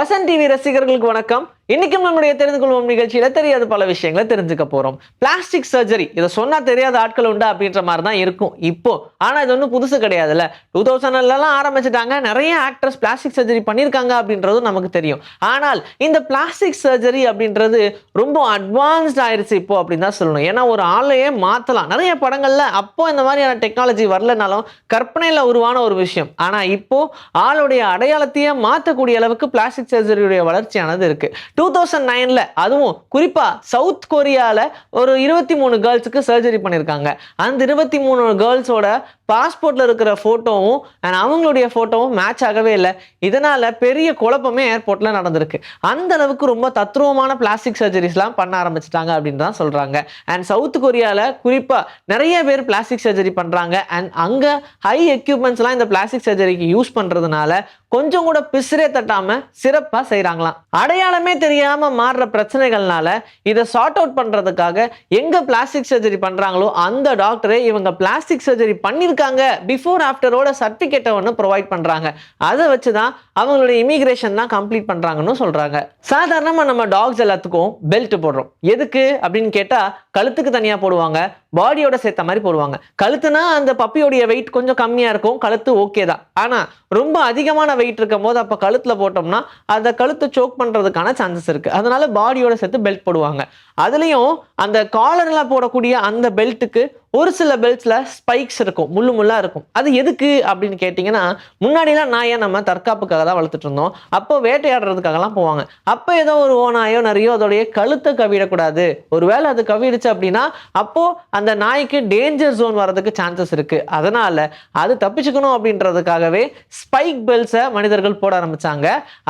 Vasan TV ரசிகர்களுக்கு வணக்கம். இன்னைக்கும் நம்முடைய தெரிந்து கொள்வோம் நிகழ்ச்சியில தெரியாத பல விஷயங்களை தெரிஞ்சுக்க போறோம். பிளாஸ்டிக் சர்ஜரி இதை சொன்னா தெரியாத ஆட்கள் உண்டு அப்படின்ற மாதிரி தான் இருக்கும் இப்போ. ஆனா இது ஒன்றும் புதுசு கிடையாதுல்ல. டூ தௌசண்ட்லாம் ஆரம்பிச்சிட்டாங்க. நிறைய ஆக்டர்ஸ் பிளாஸ்டிக் சர்ஜரி பண்ணியிருக்காங்க அப்படின்றதும் நமக்கு தெரியும். ஆனால் இந்த பிளாஸ்டிக் சர்ஜரி அப்படின்றது ரொம்ப அட்வான்ஸ்ட் ஆயிருச்சு இப்போ அப்படின்னு தான் சொல்லணும். ஏன்னா ஒரு ஆளையே மாத்தலாம். நிறைய படங்கள்ல அப்போ இந்த மாதிரியான டெக்னாலஜி வரலனாலும் கற்பனையில உருவான ஒரு விஷயம். ஆனா இப்போ ஆளுடைய அடையாளத்தையே மாற்றக்கூடிய அளவுக்கு பிளாஸ்டிக் சர்ஜரியுடைய வளர்ச்சியானது இருக்கு. டூ தௌசண்ட் நைன்ல அதுவும் குறிப்பா சவுத் கொரியால ஒரு இருபத்தி மூணு கேர்ள்ஸுக்கு சர்ஜரி பண்ணியிருக்காங்க அந்த இருபத்தி மூணு கேர்ள்ஸோட பாஸ்போர்ட்ல இருக்கிற போட்டோவும் அண்ட் அவங்களுடைய ஃபோட்டோவும் மேட்ச் ஆகவே இல்லை. இதனால பெரிய குழப்பமே ஏர்போர்ட்ல நடந்திருக்கு. அந்த அளவுக்கு ரொம்ப தத்ரூபமான பிளாஸ்டிக் சர்ஜரிஸ்லாம் பண்ண ஆரம்பிச்சிட்டாங்க அப்படின்னு தான் சொல்றாங்க. அண்ட் சவுத் கொரியால குறிப்பா நிறைய பேர் பிளாஸ்டிக் சர்ஜரி பண்றாங்க. அண்ட் அங்க ஹை எக்யூப்மெண்ட்ஸ்லாம் இந்த பிளாஸ்டிக் சர்ஜரிக்கு யூஸ் பண்றதுனால கொஞ்சம் கூட பிசிறே தட்டாம சிறப்பாக செய்கிறாங்களாம் அடையாளமே தெரியும் மாறுற பிரச்சனைகள்னால இதை சார்ட் அவுட் பண்றதுக்காக எங்க பிளாஸ்டிக் சர்ஜரி பண்றாங்களோ அந்த டாக்டரே இவங்க பிளாஸ்டிக் சர்ஜரி பண்ணியிருக்காங்க பிஃபோர் ஆஃப்டரோட சர்டிஃபிகேட்டை ஒன்று ப்ரொவைட் பண்றாங்க. அதை வச்சு தான் அவங்களுடைய இமிகிரேஷன் தான் கம்ப்ளீட் பண்றாங்கன்னு சொல்றாங்க. சாதாரணமா நம்ம டாக்ஸ் எல்லாத்துக்கும் பெல்ட் போடுறோம். எதுக்கு அப்படின்னு கேட்டா கழுத்துக்கு தனியா போடுவாங்க பாடியோட சேர்த்த மாதிரி போடுவாங்க. கழுத்துனா அந்த பப்பியோடைய வெயிட் கொஞ்சம் கம்மியா இருக்கும் கழுத்து ஓகே தான். ஆனா ரொம்ப அதிகமான வெயிட் இருக்கும் போது அப்போ கழுத்துல போட்டோம்னா அந்த கழுத்தை சோக் பண்றதுக்கான சான்சஸ் இருக்குது அதனால பாடியோட சேர்த்து பெல்ட் போடுவாங்க. அதுலயும் அந்த காலர்ல போடக்கூடிய அந்த பெல்ட்டுக்கு ஒரு சில பெல்ட்ஸில் ஸ்பைக்ஸ் இருக்கும் முள்ளு முள்ளாக இருக்கும். அது எதுக்கு அப்படின்னு கேட்டிங்கன்னா முன்னாடிலாம் நாயை நம்ம தற்காப்புக்காக தான் வளர்த்துட்டு இருந்தோம். அப்போ வேட்டையாடுறதுக்காகலாம் போவாங்க. அப்போ ஏதோ ஒரு ஓனாயோ நிறையோ அதோடைய கழுத்தை கவிடக்கூடாது. ஒருவேளை அது கவிடுச்சு அப்படின்னா அப்போது அந்த நாய்க்கு டேஞ்சர் ஜோன் வரதுக்கு சான்சஸ் இருக்குது அதனால் அது தப்பிச்சுக்கணும் அப்படின்றதுக்காகவே ஸ்பைக் பெல்ட்ஸை மனிதர்கள் போட ஆரம்பித்தாங்க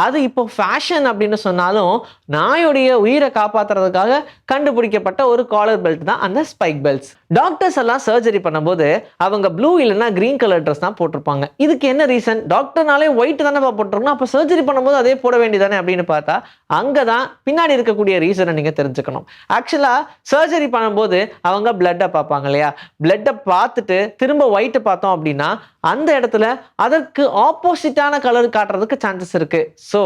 அது இப்போ ஃபேஷன் அப்படின்னு சொன்னாலும் நாயுடைய உயிரை காப்பாத்துறதுக்காக கண்டுபிடிக்கப்பட்ட ஒரு காலர் பெல்ட் தான் அந்த ஸ்பைக் பெல்ட்ஸ் டாக்டர்ஸ் எல்லாம் சர்ஜரி பண்ணும்போது அவங்க ப்ளூ இல்லைன்னா க்ரீன் கலர் ட்ரெஸ் தான் போட்டிருப்பாங்க. இதுக்கு என்ன ரீசன் டாக்டர்னாலே ஒயிட் தானே போட்டிருக்கணும். அப்போ சர்ஜரி பண்ணும்போது அதே போட வேண்டியதானே அப்படின்னு பார்த்தா அங்கே தான் பின்னாடி இருக்கக்கூடிய ரீசனை நீங்கள் தெரிஞ்சுக்கணும். ஆக்சுவலாக சர்ஜரி பண்ணும்போது அவங்க பிளட்டை பார்ப்பாங்க இல்லையா? பிளட்டை பார்த்துட்டு திரும்ப ஒயிட்டை பார்த்தோம் அப்படின்னா அந்த இடத்துல அதற்கு ஆப்போசிட்டான கலர் காட்டுறதுக்கு சான்சஸ் இருக்குது ஸோ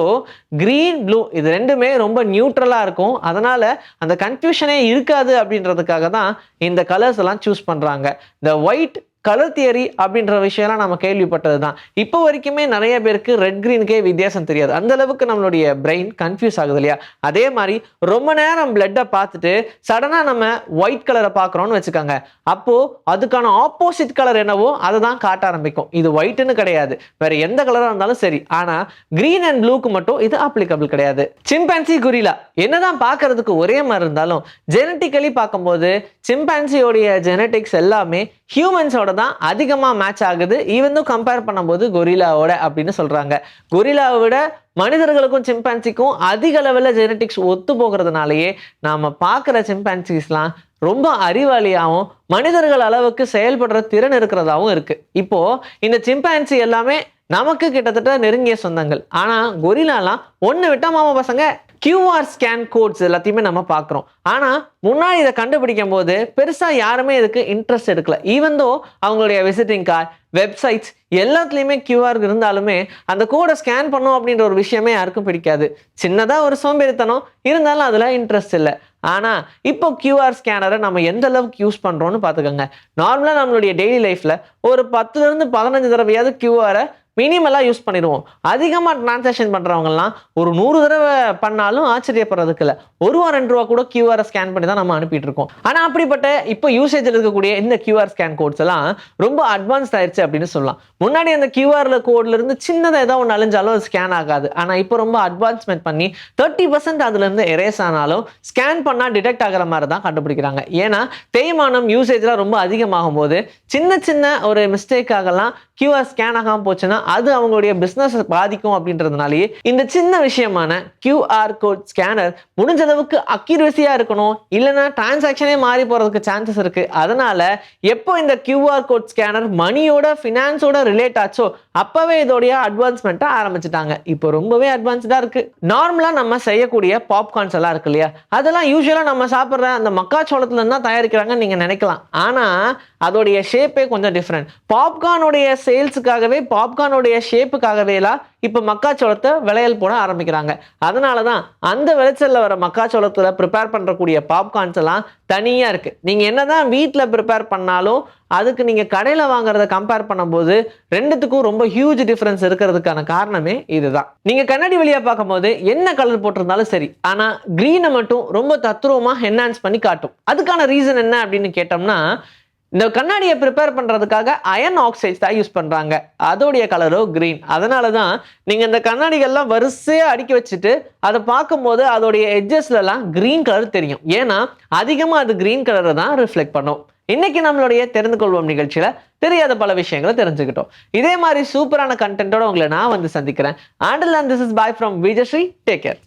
கிரீன் ப்ளூ இது ரெண்டுமே ரொம்ப நியூட்ரலாக இருக்கும். அதனால் அந்த கன்ஃபியூஷனே இருக்காது அப்படின்றதுக்காக தான் இந்த கலர்ஸ் எல்லாம் சூஸ் பண்ணுறாங்க இந்த ஒயிட் கலர் தியரி அப்படின்ற விஷயம்லாம் நம்ம கேள்விப்பட்டது தான் இப்போ வரைக்குமே நிறைய பேருக்கு ரெட் கிரீனுக்கே வித்தியாசம் தெரியாது. அந்த அளவுக்கு நம்மளுடைய பிரெயின் கன்ஃபியூஸ் ஆகுது இல்லையா? அதே மாதிரி ரொம்ப நேரம் பிளட்டை பார்த்துட்டு சடனாக நம்ம ஒயிட் கலரை பார்க்குறோம்னு வச்சுக்கோங்க. அப்போ அதுக்கான ஆப்போசிட் கலர் என்னவோ அதை தான் காட்ட ஆரம்பிக்கும். இது ஒயிட்னு கிடையாது. வேற எந்த கலராக இருந்தாலும் சரி. ஆனால் கிரீன் அண்ட் ப்ளூக்கு மட்டும் இது அப்ளிகபிள் கிடையாது. சிம்பன்சி குரிலா என்னதான் பார்க்கறதுக்கு ஒரே மாதிரி இருந்தாலும் ஜெனட்டிக்கலி பார்க்கும்போது சிம்பன்சியோடைய ஜெனட்டிக்ஸ் எல்லாமே ஹியூமன்ஸோட தான் அதிகமாக மேட்ச் ஆகுது. ஈவன் கம்பேர் பண்ணும்போது கொரிலாவோட அப்படின்னு சொல்கிறாங்க கொரிலாவை விட மனிதர்களுக்கும் சிம்பான்சிக்கும் அதிக லெவலில் ஜெனட்டிக்ஸ் ஒத்து போகிறதுனாலயே நாம் பார்க்குற சிம்பான்சிஸ்லாம் ரொம்ப அறிவாளியாகவும் மனிதர்கள் அளவுக்கு செயல்படுற திறன் இருக்கிறதாவும் இருக்கு. இப்போ இந்த சிம்பான்சி எல்லாமே நமக்கு கிட்டத்தட்ட நெருங்கிய சொந்தங்கள். ஆனால் கொரிலாலாம் ஒன்று விட்டா மாமா பசங்க கியூஆர் ஸ்கேன் கோட்ஸ் எல்லாத்தையுமே நம்ம பார்க்குறோம். ஆனால் முன்னாடி இதை கண்டுபிடிக்கும் போது பெருசாக யாருமே இதுக்கு இன்ட்ரெஸ்ட் எடுக்கல. ஈவன் தோ அவங்களுடைய விசிட்டிங் கார்டு வெப்சைட்ஸ் எல்லாத்துலேயுமே கியூஆர் இருந்தாலுமே அந்த கோடை ஸ்கேன் பண்ணும் அப்படின்ற ஒரு விஷயமே யாருக்கும் பிடிக்காது. சின்னதாக ஒரு சோம்பேறித்தனம். இருந்தாலும் அதில் இன்ட்ரெஸ்ட் இல்லை. ஆனால் இப்போ கியூஆர் ஸ்கேனரை நம்ம எந்த அளவுக்கு யூஸ் பண்ணுறோன்னு பார்த்துக்கோங்க. நார்மலாக நம்மளுடைய டெய்லி லைஃப்பில் ஒரு பத்துலேருந்து பதினஞ்சு தடவையாவது கியூஆரை மினிமலாக யூஸ் பண்ணிடுவோம். அதிகமாக டிரான்சாக்ஷன் பண்ணுறவங்கலாம் ஒரு நூறு தடவை பண்ணாலும் ஆச்சரியப்படுறதுக்கு இல்லை. ஒரு ரூபா ரெண்டு ரூபா கூட கியூஆரை ஸ்கேன் பண்ணி தான் நம்ம அனுப்பிட்டு இருக்கோம். ஆனால் அப்படிப்பட்ட இப்போ யூசேஜில் இருக்கக்கூடிய இந்த கியூஆர் ஸ்கேன் கோட்ஸ் எல்லாம் ரொம்ப அட்வான்ஸ்ட் ஆயிடுச்சு அப்படின்னு சொல்லலாம். முன்னாடி அந்த கியூஆர்ல கோட்ல இருந்து சின்னதாக ஏதாவது ஒன்று அழிஞ்சாலும் அது ஸ்கேன் ஆகாது. ஆனால் இப்போ ரொம்ப அட்வான்ஸ்மெண்ட் பண்ணி தேர்ட்டி பர்சன்ட் அதுலேருந்து எரேஸ் ஆனாலும் ஸ்கேன் பண்ணால் டிடெக்ட் ஆகிற மாதிரி தான் கண்டுபிடிக்கிறாங்க. ஏன்னா தேய்மானம் யூசேஜ்லாம் ரொம்ப அதிகமாகும் போது சின்ன சின்ன ஒரு மிஸ்டேக்காகலாம் கியூஆர் ஸ்கேன் ஆகாமல் போச்சுன்னா அது அவங்களுடைய பிஸ்னஸ் பாதிக்கும் அப்படின்றதுனாலேயே இந்த சின்ன விஷயமான கியூஆர் கோட் ஸ்கேனர் முடிஞ்ச அளவுக்கு அக்யூரஸியா இருக்கணும். இல்லைன்னா டிரான்சாக்ஷனே மாறி போறதுக்கு சான்சஸ் இருக்கு. அதனால எப்போ இந்த கியூஆர் கோட் ஸ்கேனர் மணியோட ஃபினான்ஸோட ரிலேட் ஆச்சோ அப்பவே இதோடைய அட்வான்ஸ்மெண்ட்டை ஆரம்பிச்சிட்டாங்க. இப்போ ரொம்பவே அட்வான்ஸ்டா இருக்கு. நார்மலா நம்ம செய்யக்கூடிய பாப்கார்ன்ஸ் எல்லாம் இருக்கு இல்லையா? அதெல்லாம் யூஸ்வலா நம்ம சாப்பிட்ற அந்த மக்காச்சோளத்துலேருந்து தான் தயாரிக்கிறாங்கன்னு நீங்க நினைக்கலாம். ஆனா அதோடைய ஷேப்பே கொஞ்சம் டிஃப்ரெண்ட் பாப்கார்னுடைய சேல்ஸுக்காகவே பாப்கார்ன் பாப்கார்னுடைய ஷேப்புக்காகவேலாம் இப்போ மக்காச்சோளத்தை விளையல் போட ஆரம்பிக்கிறாங்க. அதனால தான் அந்த விளைச்சலில் வர மக்காச்சோளத்தில் ப்ரிப்பேர் பண்ணுறக்கூடிய பாப்கார்ன்ஸ் எல்லாம் தனியா இருக்கு. நீங்க என்னதான் வீட்டில் ப்ரிப்பேர் பண்ணாலும் அதுக்கு நீங்க கடையில் வாங்குறத கம்பேர் பண்ணும்போது ரெண்டுத்துக்கும் ரொம்ப ஹியூஜ் டிஃப்ரென்ஸ் இருக்கிறதுக்கான காரணமே இதுதான். நீங்க கண்ணாடி வழியா பார்க்கும்போது என்ன கலர் போட்டிருந்தாலும் சரி ஆனா கிரீனை மட்டும் ரொம்ப தத்ரூபமாக என்ஹான்ஸ் பண்ணி காட்டும். அதுக்கான ரீசன் என்ன அப்படின்னு கேட்டோம்னா இந்த கண்ணாடியை ப்ரிப்பேர் பண்ணுறதுக்காக அயன் ஆக்சைட்ஸ் தான் யூஸ் பண்ணுறாங்க அதோடைய கலரோ க்ரீன் அதனால தான் நீங்கள் இந்த கண்ணாடிகள்லாம் வரிசையாக அடுக்கி வச்சுட்டு அதை பார்க்கும்போது அதோடைய எட்ஜஸ்லலாம் க்ரீன் கலர் தெரியும். ஏன்னா அதிகமாக அது க்ரீன் கலரை தான் ரிஃப்ளெக்ட் பண்ணும். இன்னைக்கு நம்மளுடைய தெரிந்து கொள்வோம் நிகழ்ச்சியில தெரியாத பல விஷயங்களை தெரிஞ்சுக்கிட்டோம். இதே மாதிரி சூப்பரான கண்டென்ட்டோட உங்களை நான் வந்து சந்திக்கிறேன். ஆண்டில் and this is bye from Vijayasri take care